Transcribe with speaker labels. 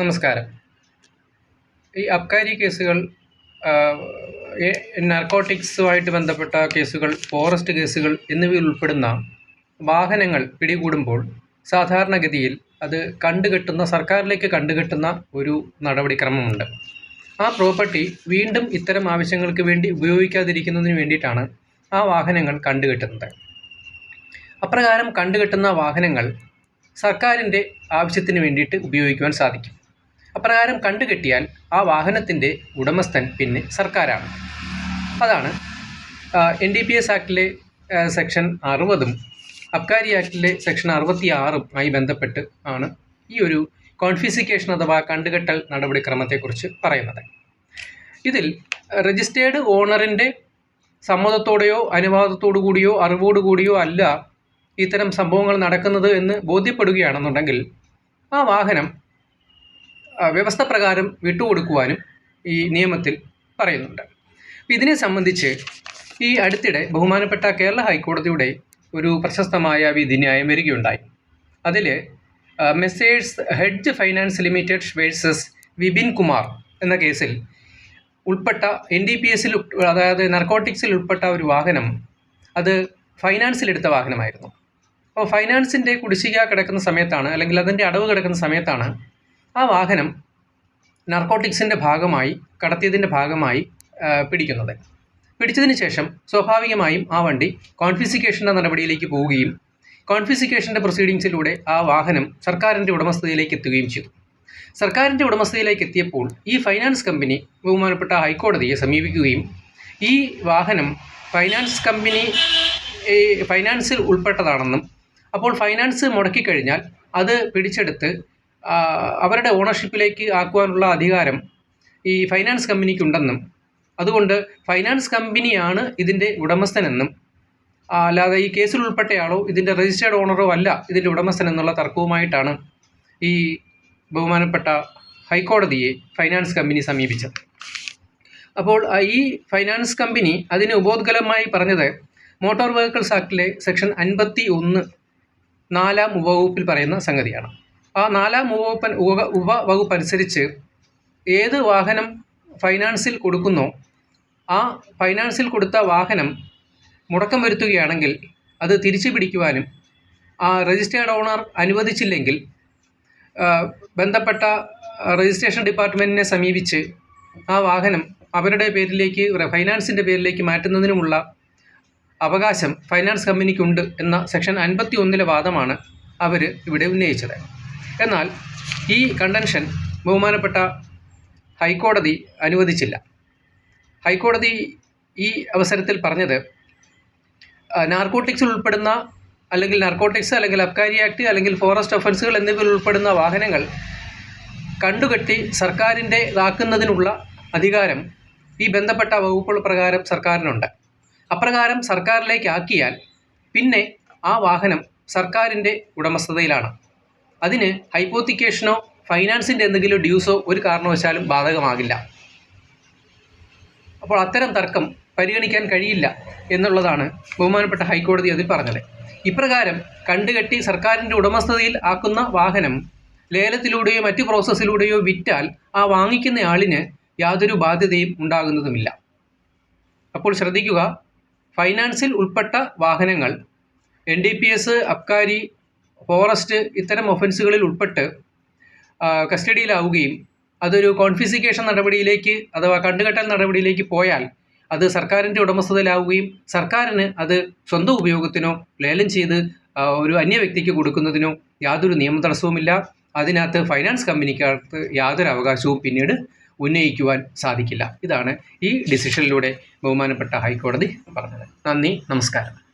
Speaker 1: നമസ്കാരം. ഈ അബ്കാരി കേസുകൾ നാർക്കോട്ടിക്സുമായിട്ട് ബന്ധപ്പെട്ട കേസുകൾ ഫോറസ്റ്റ് കേസുകൾ എന്നിവയിൽ ഉൾപ്പെടുന്ന വാഹനങ്ങൾ പിടികൂടുമ്പോൾ സാധാരണഗതിയിൽ അത് കണ്ടുകെട്ടുന്ന സർക്കാരിലേക്ക് കണ്ടുകെട്ടുന്ന ഒരു നടപടിക്രമമുണ്ട്. ആ പ്രോപ്പർട്ടി വീണ്ടും ഇത്തരം ആവശ്യങ്ങൾക്ക് വേണ്ടി ഉപയോഗിക്കാതിരിക്കുന്നതിന് വേണ്ടിയിട്ടാണ് ആ വാഹനങ്ങൾ കണ്ടുകെട്ടുന്നത്. അപ്രകാരം കണ്ടുകെട്ടുന്ന വാഹനങ്ങൾ സർക്കാരിന്റെ ആവശ്യത്തിന് വേണ്ടിയിട്ട് ഉപയോഗിക്കുവാൻ സാധിക്കും. അപ്രകാരം കണ്ടുകെട്ടിയാൽ ആ വാഹനത്തിന്റെ ഉടമസ്ഥൻ പിന്നെ സർക്കാരാണ്. അതാണ് എൻ ഡി പി എസ് ആക്ടിലെ സെക്ഷൻ അറുപതും അബ്കാരി ആക്ടിലെ സെക്ഷൻ അറുപത്തി ആറും ആയി ബന്ധപ്പെട്ട് ആണ് ഈ ഒരു കോൺഫിസിക്കേഷൻ അഥവാ കണ്ടുകെട്ടൽ നടപടിക്രമത്തെക്കുറിച്ച് പറയുന്നത്. ഇതിൽ രജിസ്റ്റേർഡ് ഓണറിന്റെ സമ്മതത്തോടെയോ അനുവാദത്തോടു കൂടിയോ അറിവോടു കൂടിയോ അല്ല ഇത്തരം സംഭവങ്ങൾ നടക്കുന്നത് എന്ന് ബോധ്യപ്പെടുകയാണെന്നുണ്ടെങ്കിൽ ആ വാഹനം വ്യവസ്ഥ പ്രകാരം വിട്ടുകൊടുക്കുവാനും ഈ നിയമത്തിൽ പറയുന്നുണ്ട്. ഇതിനെ സംബന്ധിച്ച് ഈ അടുത്തിടെ ബഹുമാനപ്പെട്ട കേരള ഹൈക്കോടതിയുടെ ഒരു പ്രശസ്തമായ വിധിന്യായം വരികയുണ്ടായി. അതിൽ messrs hedge finance limited versus Vipin Kumar എന്ന കേസിൽ ഉൾപ്പെട്ട എൻ ഡി പി എസിൽ അതായത് നർക്കോട്ടിക്സിൽ ഉൾപ്പെട്ട ഒരു വാഹനം അത് ഫൈനാൻസിലെടുത്ത വാഹനമായിരുന്നു. അപ്പോൾ ഫൈനാൻസിന്റെ കുടിശ്ശിക കിടക്കുന്ന സമയത്താണ് അല്ലെങ്കിൽ അതിന്റെ അടവ് കിടക്കുന്ന സമയത്താണ് ആ വാഹനം നർക്കോട്ടിക്സിന്റെ ഭാഗമായി കടത്തിയതിന്റെ ഭാഗമായി പിടിക്കുന്നത്. പിടിച്ചതിന് ശേഷം സ്വാഭാവികമായും ആ വണ്ടി കോൺഫിസിക്കേഷന്റെ നടപടിയിലേക്ക് പോവുകയും കോൺഫിസിക്കേഷന്റെ പ്രൊസീഡിങ്സിലൂടെ ആ വാഹനം സർക്കാരിന്റെ ഉടമസ്ഥതയിലേക്ക് എത്തുകയും ചെയ്തു. സർക്കാരിന്റെ ഉടമസ്ഥതയിലേക്ക് എത്തിയപ്പോൾ ഈ ഫൈനാൻസ് കമ്പനി ബഹുമാനപ്പെട്ട ഹൈക്കോടതിയെ സമീപിക്കുകയും ഈ വാഹനം ഫൈനാൻസ് കമ്പനി ഫൈനാൻസിൽ ഉൾപ്പെട്ടതാണെന്നും അപ്പോൾ ഫൈനാൻസ് മുടക്കിക്കഴിഞ്ഞാൽ അത് പിടിച്ചെടുത്ത് അവരുടെ ഓണർഷിപ്പിലേക്ക് ആക്കുവാനുള്ള അധികാരം ഈ ഫൈനാൻസ് കമ്പനിക്കുണ്ടെന്നും അതുകൊണ്ട് ഫൈനാൻസ് കമ്പനിയാണ് ഇതിന്റെ ഉടമസ്ഥനെന്നും അല്ലാതെ ഈ കേസിൽ ഉൾപ്പെട്ടയാളോ ഇതിന്റെ രജിസ്റ്റേർഡ് ഓണറോ അല്ല ഇതിന്റെ ഉടമസ്ഥൻ എന്നുള്ള തർക്കവുമായിട്ടാണ് ഈ ബഹുമാനപ്പെട്ട ഹൈക്കോടതിയെ ഫൈനാൻസ് കമ്പനി സമീപിച്ചത്. അപ്പോൾ ഈ ഫൈനാൻസ് കമ്പനി അതിന് ഉപോദ്ഗലമായി പറഞ്ഞത് മോട്ടോർ വെഹിക്കിൾസ് ആക്ടിലെ സെക്ഷൻ അൻപത്തി ഒന്ന് നാലാം ഉപവകുപ്പിൽ പറയുന്ന സംഗതിയാണ്. ആ നാലാം ഉപവകുപ്പ് ഉപ ഉപവകുപ്പ് അനുസരിച്ച് ഏത് വാഹനം ഫൈനാൻസിൽ കൊടുക്കുന്നോ ആ ഫൈനാൻസിൽ കൊടുത്ത വാഹനം മുടക്കം വരുത്തുകയാണെങ്കിൽ അത് തിരിച്ചു പിടിക്കുവാനും ആ രജിസ്റ്റേർഡ് ഓണർ അനുവദിച്ചില്ലെങ്കിൽ ബന്ധപ്പെട്ട രജിസ്ട്രേഷൻ ഡിപ്പാർട്ട്മെന്റിനെ സമീപിച്ച് ആ വാഹനം അവരുടെ പേരിലേക്ക് ഫൈനാൻസിന്റെ പേരിലേക്ക് മാറ്റുന്നതിനുമുള്ള അവകാശം ഫൈനാൻസ് കമ്പനിക്കുണ്ട് എന്ന സെക്ഷൻ അൻപത്തി ഒന്നിലെ വാദമാണ് അവർ ഇവിടെ ഉന്നയിച്ചത്. എന്നാൽ ഈ കണ്ടൻഷൻ ബഹുമാനപ്പെട്ട ഹൈക്കോടതി അനുവദിച്ചില്ല. ഹൈക്കോടതി ഈ അവസരത്തിൽ പറഞ്ഞത് നാർക്കോട്ടിക്സിൽ ഉൾപ്പെടുന്ന അല്ലെങ്കിൽ നാർക്കോട്ടിക്സ് അല്ലെങ്കിൽ അബ്കാരി ആക്ട് അല്ലെങ്കിൽ ഫോറസ്റ്റ് ഒഫൻസുകൾ എന്നിവയിൽ ഉൾപ്പെടുന്ന വാഹനങ്ങൾ കണ്ടുകെട്ടി സർക്കാരിന്റെ ഇതാക്കുന്നതിനുള്ള അധികാരം ഈ ബന്ധപ്പെട്ട വകുപ്പുകൾ പ്രകാരം സർക്കാരിനുണ്ട്. അപ്രകാരം സർക്കാരിലേക്ക് ആക്കിയാൽ പിന്നെ ആ വാഹനം സർക്കാരിന്റെ ഉടമസ്ഥതയിലാണ്. അതിന് ഹൈപ്പോത്തിക്കേഷനോ ഫൈനാൻസിന്റെ എന്തെങ്കിലും ഡ്യൂസോ ഒരു കാരണവശാലും ബാധകമാകില്ല. അപ്പോൾ അത്തരം തർക്കം പരിഗണിക്കാൻ കഴിയില്ല എന്നുള്ളതാണ് ബഹുമാനപ്പെട്ട ഹൈക്കോടതി അതിൽ പറഞ്ഞത്. ഇപ്രകാരം കണ്ടുകെട്ടി സർക്കാരിന്റെ ഉടമസ്ഥതയിൽ ആക്കുന്ന വാഹനം ലേലത്തിലൂടെയോ മറ്റു പ്രോസസ്സിലൂടെയോ വിറ്റാൽ ആ വാങ്ങിക്കുന്ന ആളിന് യാതൊരു ബാധ്യതയും ഉണ്ടാകുന്നതുമില്ല. അപ്പോൾ ശ്രദ്ധിക്കുക ഫൈനാൻസിൽ ഉൾപ്പെട്ട വാഹനങ്ങൾ N D P S Abkari forest ഇത്തരം ഒഫൻസുകളിൽ ഉൾപ്പെട്ട് കസ്റ്റഡിയിലാവുകയും അതൊരു കോൺഫിസിക്കേഷൻ നടപടിയിലേക്ക് അഥവാ കണ്ടുകെട്ടൽ നടപടിയിലേക്ക് പോയാൽ അത് സർക്കാരിന്റെ ഉടമസ്ഥതയിലാവുകയും സർക്കാരിന് അത് സ്വന്തം ഉപയോഗത്തിനോ ലേലം ചെയ്ത് ഒരു അന്യ വ്യക്തിക്ക് കൊടുക്കുന്നതിനോ യാതൊരു നിയമ തടസ്സവുമില്ല. അതിനകത്ത് ഫൈനാൻസ് കമ്പനിക്കകത്ത് യാതൊരു അവകാശവും പിന്നീട് ഉന്നയിക്കുവാൻ സാധിക്കില്ല. ഇതാണ് ഈ ഡിസിഷനിലൂടെ ബഹുമാനപ്പെട്ട ഹൈക്കോടതി പറഞ്ഞത്. നന്ദി നമസ്കാരം.